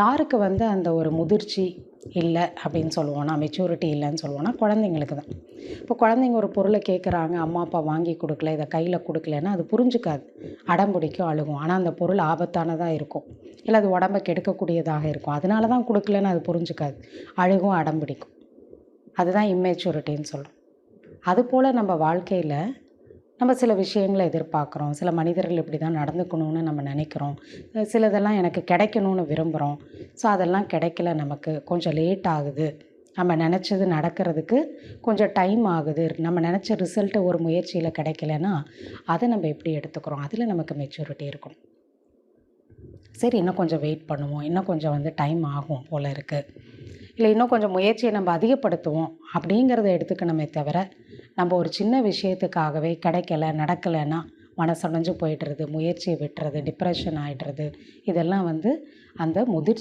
யாருக்கு வந்து அந்த ஒரு முதிர்ச்சி இல்லை அப்படின்னு சொல்லுவோம்னா மெச்சூரிட்டி இல்லைன்னு சொல்லுவோம்னா குழந்தைங்களுக்கு தான். இப்போ குழந்தைங்க ஒரு பொருளை கேட்குறாங்க அம்மா அப்பா வாங்கி கொடுக்கல இதை கையில் கொடுக்கலன்னா அது புரிஞ்சுக்காது. அடம் பிடிக்கும் அழுகும். ஆனால் அந்த பொருள் ஆபத்தானதாக இருக்கும். இல்லை அது உடம்ப கெடுக்கக்கூடியதாக இருக்கும். அதனால தான் கொடுக்கலன்னு அது புரிஞ்சுக்காது. அழுகும் அடம் பிடிக்கும். அதுதான் இம்மெச்சூரிட்டின்னு சொல்கிறோம் அதுபோல் நம்ம வாழ்க்கையில் நம்ம சில விஷயங்களை எதிர்பார்க்குறோம். சில மனிதர்கள் இப்படி தான் நடந்துக்கணும்னு நம்ம நினைக்கிறோம். சிலதெல்லாம் எனக்கு கிடைக்கணும்னு விரும்புகிறோம் ஸோ அதெல்லாம் கிடைக்கல நமக்கு கொஞ்சம் லேட் ஆகுது. நம்ம நினச்சது நடக்கிறதுக்கு கொஞ்சம் டைம் ஆகுது. நம்ம நினச்ச ரிசல்ட்டு ஒரு முயற்சியில் கிடைக்கலன்னா அதை நம்ம எப்படி எடுத்துக்கிறோம்? அதில் நமக்கு மெச்சூரிட்டி இருக்கணும். சரி இன்னும் கொஞ்சம் வெயிட் பண்ணுவோம். இன்னும் கொஞ்சம் வந்து டைம் ஆகும் போல் இருக்குது இல்லை இன்னும் கொஞ்சம் முயற்சியை நம்ம அதிகப்படுத்துவோம் அப்படிங்கிறத எடுத்துக்கணுமே தவிர நம்ம ஒரு சின்ன விஷயத்துக்காகவே கிடைக்கல நடக்கலைன்னா மனசடைஞ்சு போயிடுறது முயற்சியை விட்டுறது டிப்ரெஷன் ஆகிடுறது இதெல்லாம் வந்து அந்த முதிர்ச்சி